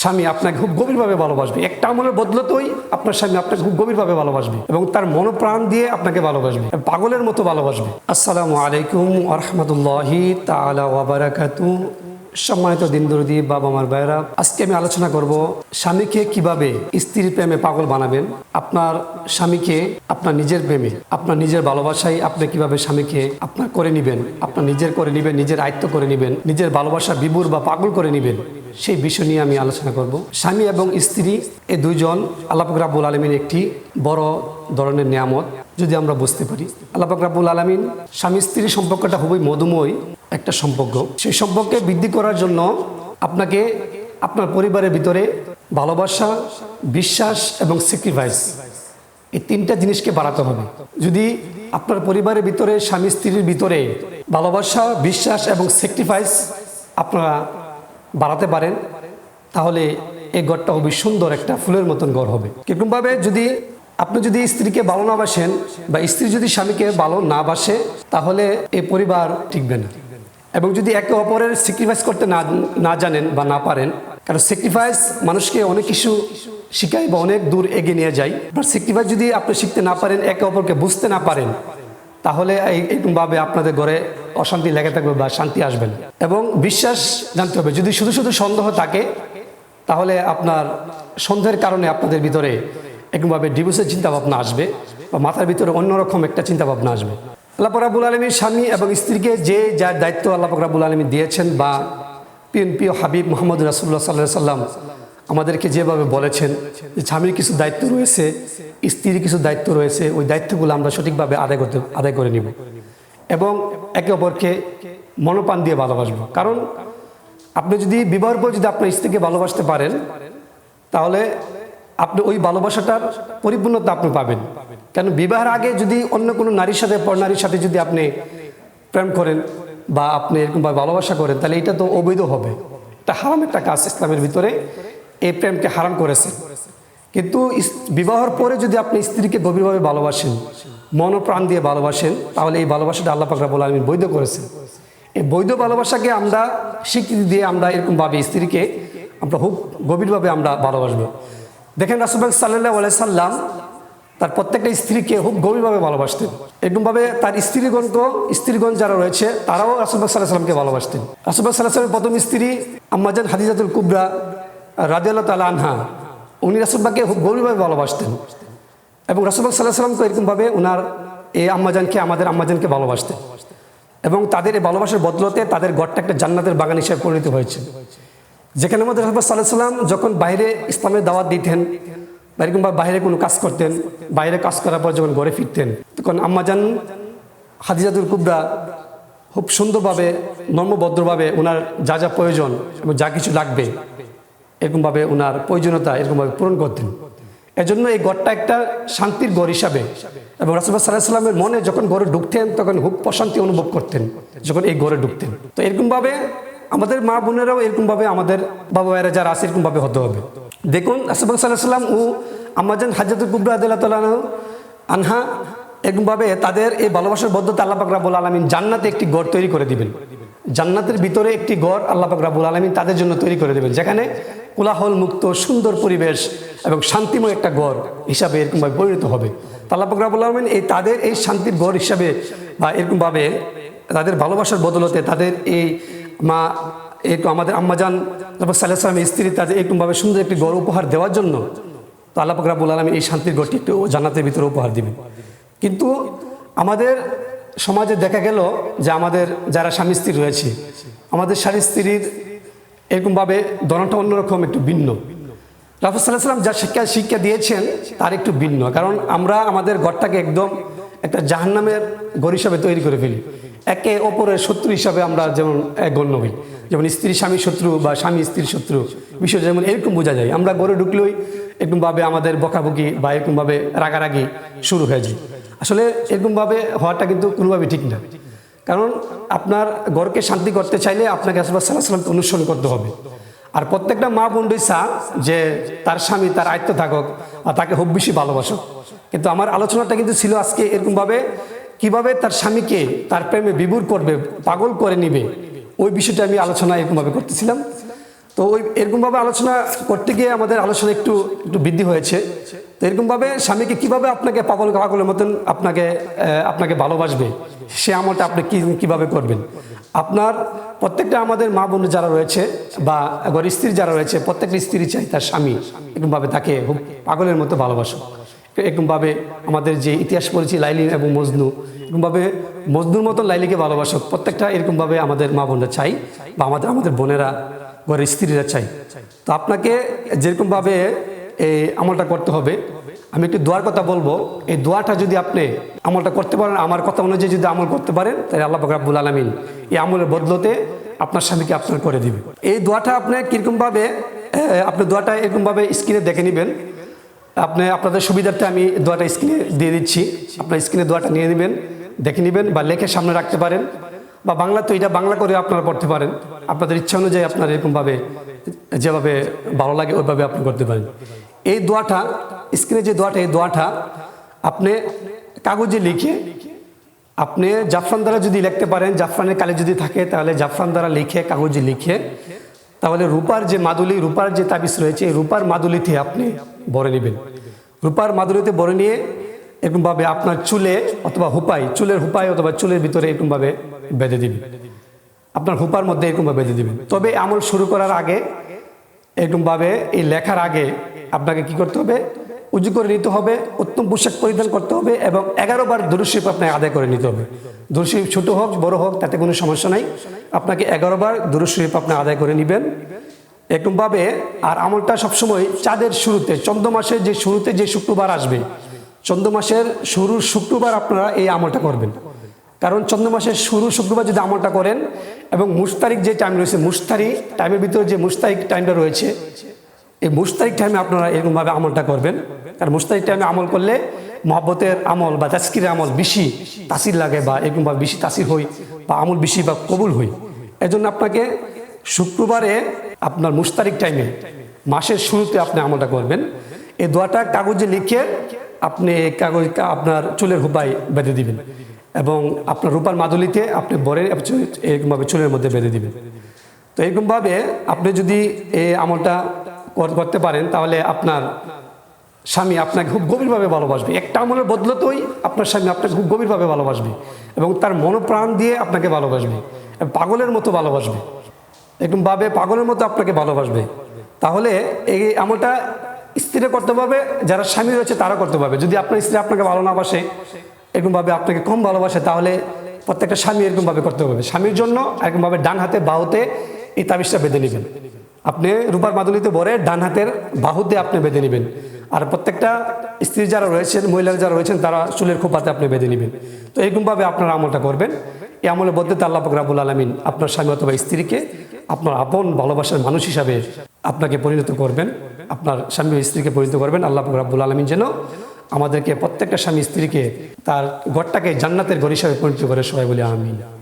স্বামী আপনাকে খুব গভীরভাবে ভালোবাসবে। একটা আমলের বদলতেই আপনার স্বামী আপনাকে খুব গভীরভাবে ভালোবাসবে এবং তার মনোপ্রাণ দিয়ে আপনাকে ভালোবাসবে, পাগলের মতো ভালোবাসবে। আসসালামু আলাইকুম আরহামতুল্লাহি তালা ওয়া সম্মানিত দিনদরদি বাবা আমার ভাইরা আজকে আমি আলোচনা করব স্বামীকে কীভাবে স্ত্রীর প্রেমে পাগল বানাবেন, আপনার স্বামীকে আপনার নিজের প্রেমে, আপনার নিজের ভালোবাসায় আপনি কীভাবে স্বামীকে আপনার করে নিবেন, আপনার নিজের করে নিবেন, নিজের আয়ত্ত করে নিবেন, নিজের ভালোবাসা বিবুর বা পাগল করে নিবেন, সেই বিষয় নিয়ে আমি আলোচনা করব। স্বামী এবং স্ত্রী এই দুইজন আল্লাহ পাক রাব্বুল আলমিন একটি বড় ধরনের নিয়ামত, যদি আমরা বুঝতে পারি। আল্লাহ পাক রাব্বুল আলমিন স্বামী স্ত্রীর সম্পর্কটা খুবই মধুময় একটা সম্পর্ক। সেই সম্পর্কে বৃদ্ধি করার জন্য আপনাকে আপনার পরিবারের ভিতরে ভালোবাসা, বিশ্বাস এবং স্যাক্রিফাইস এই তিনটা জিনিসকে বাড়াতে হবে। যদি আপনার পরিবারের ভিতরে, স্বামী স্ত্রীর ভিতরে ভালোবাসা, বিশ্বাস এবং স্যাক্রিফাইস আপনারা বাড়াতে পারেন, তাহলে এই ঘরটা খুবই সুন্দর একটা ফুলের মতন ঘর হবে। কিরকমভাবে যদি আপনি যদি স্ত্রীকে ভালো না বাসেন বা স্ত্রী যদি স্বামীকে ভালো না বাসে, তাহলে এই পরিবার টিকবে না। এবং যদি একে অপরের স্যাক্রিফাইস করতে না না জানেন বা না পারেন, কারণ স্যাক্রিফাইস মানুষকে অনেক কিছু শিখায় বা অনেক দূর এগিয়ে নিয়ে যায়। বাট স্যাক্রিফাইস যদি আপনি শিখতে না পারেন, একে অপরকে বুঝতে না পারেন, তাহলে এই- এইরকমভাবে আপনাদের ঘরে অশান্তি লেগে থাকবে বা শান্তি আসবে না। এবং বিশ্বাস জানতে হবে, যদি শুধু শুধু সন্দেহ থাকে, তাহলে আপনার সন্দেহের কারণে আপনাদের ভিতরে এরকমভাবে ডিভোর্সের চিন্তাভাবনা আসবে বা মাথার ভিতরে অন্যরকম একটা চিন্তাভাবনা আসবে। আল্লাহ রাবুল আলমীর স্বামী এবং স্ত্রীকে যে যার দায়িত্ব আল্লাহ রাবুল আলমী দিয়েছেন বা পিএনপি হাবিব মোহাম্মদ রাসুল্লাহ সাল্লাহ সাল্লাম আমাদেরকে যেভাবে বলেছেন যে স্বামীর কিছু দায়িত্ব রয়েছে, স্ত্রীর কিছু দায়িত্ব রয়েছে, ওই দায়িত্বগুলো আমরা সঠিকভাবে আদায় করতে, আদায় করে নিব এবং একে অপরকে মনোপান দিয়ে ভালোবাসবো। কারণ আপনি যদি বিবাহের পর যদি আপনার স্ত্রীকে ভালোবাসতে পারেন, তাহলে আপনি ওই ভালোবাসাটার পরিপূর্ণতা আপনি পাবেন। কেন বিবাহের আগে যদি অন্য কোনো নারীর সাথে, পর নারীর সাথে যদি আপনি প্রেম করেন বা আপনি এরকমভাবে ভালোবাসা করেন, তাহলে এটা তো অবৈধ হবে। এটা হারাম একটা কাজ ইসলামের ভিতরে। এই প্রেমকে হারাম করেছে কিন্তু বিবাহর পরে যদি আপনি স্ত্রীকে গভীরভাবে ভালোবাসেন মন প্রাণ দিয়ে ভালোবাসেন, তাহলে এই ভালোবাসাটা আল্লাহ পাকরা বলে আমি বৈধ করেছেন। এই বৈধ ভালোবাসাকে আমরা স্বীকৃতি দিয়ে আমরা এরকমভাবে স্ত্রীকে আমরা খুব গভীরভাবে আমরা ভালোবাসবো। দেখেন রাসুবাক সাল্লাহ আলাই সাল্লাম তার প্রত্যেকটা স্ত্রীকে খুব গভীরভাবে ভালোবাসতেন। এরকমভাবে তার স্ত্রীগণকে স্ত্রীগণ যারা রয়েছে, তারাও রাসুবাক সাল্লাহ সাল্লামকে ভালোবাসতেন। রাসুবাক সাল্লাহ সাল্লামের প্রথম স্ত্রী আম্মাজান হাদিজাতুল কুবরা রাজিয়াল্লাহ তালা আনহা, উনি রাসুলবাকে খুব গভীরভাবে ভালোবাসতেন। এবং রাসুলবাক সাল্লাহ সাল্লাম তো এরকমভাবে ওনার এই আম্মাজানকে, আমাদের আম্মাজানকে ভালোবাসতেন। এবং তাদের এই ভালোবাসার বদলতে তাদের ঘরটা একটা জান্নাতের বাগান হিসেবে পরিণত হয়েছে। যেখানে আমাদের রাসুল সাল্লাহ সাল্লাম যখন বাইরে ইসলামের দাওয়াত দিতেন বা এরকমভাবে বাইরে কোনো কাজ করতেন, বাইরে কাজ করার পর যখন ঘরে ফিরতেন, তখন আম্মাজান হাদিজাতুল কুবরা খুব সুন্দরভাবে নম্রভদ্রভাবে ওনার যা যা প্রয়োজন এবং যা কিছু লাগবে, এরকমভাবে ওনার প্রয়োজনীয়তা এরকমভাবে পূরণ করতেন। এজন্য এই গড়টা একটা শান্তির গড় হিসাবে এবং রাসুল্লাহ সাল্লাহ সাল্লামের মনে যখন গড়ে ঢুকতেন, তখন খুব প্রশান্তি অনুভব করতেন যখন এই গড়ে ঢুকতেন। তো এরকমভাবে আমাদের মা বোনেরাও এরকমভাবে আমাদের বাবা ভাইয়েরা যারা আছে, এরকমভাবে হতে হবে। দেখুন রাসুল্লাহ সাল্লাহ সাল্লাম ও আমাজান হাজাতুল কুবরা আদাল্লাহ আনহা এরকমভাবে তাদের এই ভালোবাসার বদ্ধতা আল্লাহ পাক রাবুল আলমিন জান্নাতে একটি গড় তৈরি করে দিবেন। জান্নাতের ভিতরে একটি গড় আল্লাহ পাক রাবুল আলমিন তাদের জন্য তৈরি করে দেবেন, যেখানে কোলাহল মুক্ত, সুন্দর পরিবেশ এবং শান্তিময় একটা গড় হিসাবে এরকমভাবে পরিণত হবে। আল্লাহ পাক রাবুল আলমিন এই তাদের এই শান্তির গড় হিসাবে বা এরকমভাবে তাদের ভালোবাসার বদলতে তাদের এই মা একটু আমাদের আম্মাজান তারপর সাল্লাহ স্ত্রী তাদের এরকমভাবে সুন্দর একটি গড় উপহার দেওয়ার জন্য, তো আল্লাহ রাবুল আলমিন এই শান্তির গড়টি একটু জান্নাতের ভিতরে উপহার দিবেন। কিন্তু আমাদের সমাজে দেখা গেল যে আমাদের যারা স্বামী স্ত্রী রয়েছে, আমাদের স্বামী স্ত্রীর এরকমভাবে ধরনটা অন্যরকম একটু ভিন্ন। রাফুল সাল্লাহ সাল্লাম যা শিক্ষা শিক্ষা দিয়েছেন তার একটু ভিন্ন, কারণ আমরা আমাদের ঘরটাকে একদম একটা জাহান্নামের ঘর হিসাবে তৈরি করে ফেলি। একে অপরের শত্রু হিসাবে আমরা যেমন গণ্য হই। যেমন স্ত্রী, স্বামী শত্রু বা স্বামী স্ত্রীর শত্রু। বিষয় যেমন এরকম বোঝা যায়। আমরা ঘরে ঢুকলেই এরকমভাবে আমাদের বকাবকি বা এরকমভাবে রাগারাগি শুরু হয়ে যায়। আসলে এরকমভাবে হওয়াটা কিন্তু কোনোভাবে ঠিক না। কারণ আপনার ঘরকে শান্তি করতে চাইলে আপনাকে আসলে সাল্লাহ সাল্লামকে অনুসরণ করতে হবে। আর প্রত্যেকটা মা বোনই চা যে তার স্বামী তার আয়ত্ত থাকুক আর তাকে খুব বেশি ভালোবাসুক। কিন্তু আমার আলোচনাটা কিন্তু ছিল আজকে এরকমভাবে কীভাবে তার স্বামীকে তার প্রেমে বিভুর করবে, পাগল করে নিবে, ওই বিষয়টা আমি আলোচনা এরকমভাবে করতেছিলাম। তো ওই এরকমভাবে আলোচনা করতে গিয়ে আমাদের আলোচনা একটু একটু বৃদ্ধি হয়েছে। তো এরকমভাবে স্বামীকে কীভাবে আপনাকে পাগল, পাগলের মতন আপনাকে আপনাকে ভালোবাসবে, সে আমলটা আপনি কী, কীভাবে করবেন? আপনার প্রত্যেকটা আমাদের মা বোন যারা রয়েছে বা ঘর স্ত্রী যারা রয়েছে, প্রত্যেকটা স্ত্রী চাই তার স্বামী এরকমভাবে তাকে পাগলের মতো ভালোবাসো এরকমভাবে আমাদের যে ইতিহাস পড়েছি, লাইলি এবং মজনু, এরকমভাবে মজনুর মতন লাইলিকে ভালোবাসো। প্রত্যেকটা এরকমভাবে আমাদের মা বোনরা চাই বা আমাদের আমাদের বোনেরা, ঘরের স্ত্রীরা চাই। তো আপনাকে যেরকমভাবে এই আমলটা করতে হবে, আমি একটু দোয়ার কথা বলব। এই দোয়াটা যদি আপনি আমলটা করতে পারেন, আমার কথা অনুযায়ী যদি আমল করতে পারেন, তাহলে আল্লাহ রাব্বুল আলমিন এই আমলের বদলতে আপনার স্বামীকে আপনার করে দিবে। এই দোয়াটা আপনি কীরকমভাবে আপনি দোয়াটা এরকমভাবে স্ক্রিনে দেখে নেবেন। আপনি, আপনাদের সুবিধার্থে আমি দোয়াটা স্ক্রিনে দিয়ে দিচ্ছি। আপনার স্ক্রিনে দোয়াটা নিয়ে নেবেন, দেখে নেবেন বা লেখে সামনে রাখতে পারেন বা বাংলা তো এটা বাংলা করে আপনারা পড়তে পারেন। আপনাদের ইচ্ছা অনুযায়ী আপনারা এরকমভাবে, যেভাবে ভালো লাগে ওইভাবে আপনি করতে পারেন। এই দোয়াটা, স্ক্রিনে যে দোয়াটা, এই দোয়াটা আপনি কাগজে লিখে, আপনি জাফরান দ্বারা যদি লিখতে পারেন, জাফরানের কালে যদি থাকে, তাহলে জাফরান দ্বারা লিখে, কাগজে লিখে, তাহলে রূপার যে মাদুলি, রূপার যে তাবিজ রয়েছে, এই রূপার মাদুলিতে আপনি ভরে নেবেন। রূপার মাদুলিতে ভরে নিয়ে এরকমভাবে আপনার চুলে অথবা হুপাই চুলের হুপাই অথবা চুলের ভিতরে এরকমভাবে বেঁধে দিবেন। আপনার হুপার মধ্যে এরকমভাবে বেঁধে দিবেন। তবে আমল শুরু করার আগে এরকমভাবে এই লেখার আগে আপনাকে কি করতে হবে? উজু করে নিতে হবে, উত্তম পোশাক পরিধান করতে হবে এবং এগারো বার দুরুশিপ আপনাকে আদায় করে নিতে হবে। দুরুশিপ ছোট হোক, বড় হোক, তাতে কোনো সমস্যা নাই। আপনাকে এগারো বার দুরুশিপ আপনি আদায় করে নেবেন। এরকমভাবে আর আমলটা সবসময় চাঁদের শুরুতে চন্দ্র মাসের যে শুরুতে যে শুক্রবার আসবে চন্দ্র মাসের শুরুর শুক্রবার আপনারা এই আমলটা করবেন। কারণ চন্দ্র মাসের শুরু শুক্রবার যদি আমলটা করেন এবং মুস্তারিক যে টাইম রয়েছে মুস্তারি টাইমের ভিতরে যে মুস্তারিক টাইমটা রয়েছে, এই মুস্তারিক টাইমে আপনারা এরকমভাবে আমলটা করবেন। কারণ মুস্তারিক টাইমে আমল করলে মহব্বতের আমল বা তাস্কিরের আমল বেশি তাসির লাগে বা এরকমভাবে বেশি তাসির হই বা আমল বেশি বা কবুল হই এজন্য আপনাকে শুক্রবারে আপনার মুস্তারিক টাইমে মাসের শুরুতে আপনি আমলটা করবেন। এই দোয়াটা কাগজে লিখে আপনি কাগজ আপনার চুলের হুপাই বেঁধে দিবেন। এবং আপনার রূপার মাদুলিতে আপনি বরের এরকমভাবে চুলের মধ্যে বেঁধে দিবেন। তো এরকমভাবে আপনি যদি এই আমলটা করতে পারেন, তাহলে আপনার স্বামী আপনাকে খুব গভীরভাবে ভালোবাসবে। একটা আমলের বদলতেই আপনার স্বামী আপনাকে খুব গভীরভাবে ভালোবাসবে এবং তার মনোপ্রাণ দিয়ে আপনাকে ভালোবাসবে পাগলের মতো ভালোবাসবে। এরকমভাবে পাগলের মতো আপনাকে ভালোবাসবে। তাহলে এই আমলটা স্ত্রী করতে পারবে, যারা স্বামী রয়েছে তারা করতে পারবে। যদি আপনার স্ত্রী আপনাকে ভালো না বাসে এরকমভাবে আপনাকে কম ভালোবাসে, তাহলে প্রত্যেকটা স্বামী এরকমভাবে করতে হবে স্বামীর জন্য এরকমভাবে ডান হাতে বাহুতে এই তাবিজটা বেঁধে নেবেন। আপনি রূপার মাদুলিতে ভরে ডান হাতের বাহুতে আপনি বেঁধে নেবেন। আর প্রত্যেকটা স্ত্রী যারা রয়েছেন মহিলা যারা রয়েছেন, তারা চুলের খোপাতে আপনি বেঁধে নেবেন। তো এরকমভাবে আপনারা আমলটা করবেন। এই আমলের বদলেতে আল্লাহ রাবুল আলমিন আপনার স্বামী অথবা স্ত্রীকে আপনার আপন ভালোবাসার মানুষ হিসাবে আপনাকে পরিণত করবেন। আপনার স্বামী স্ত্রীকে পরিণত করবেন। আল্লাহ রাব্বুল আলমিন যেন আমাদেরকে প্রত্যেকটা স্বামী স্ত্রীকে তার ঘরটাকে জান্নাতের ঘর হিসাবে পরিণত করে সবাই বলে আমিন।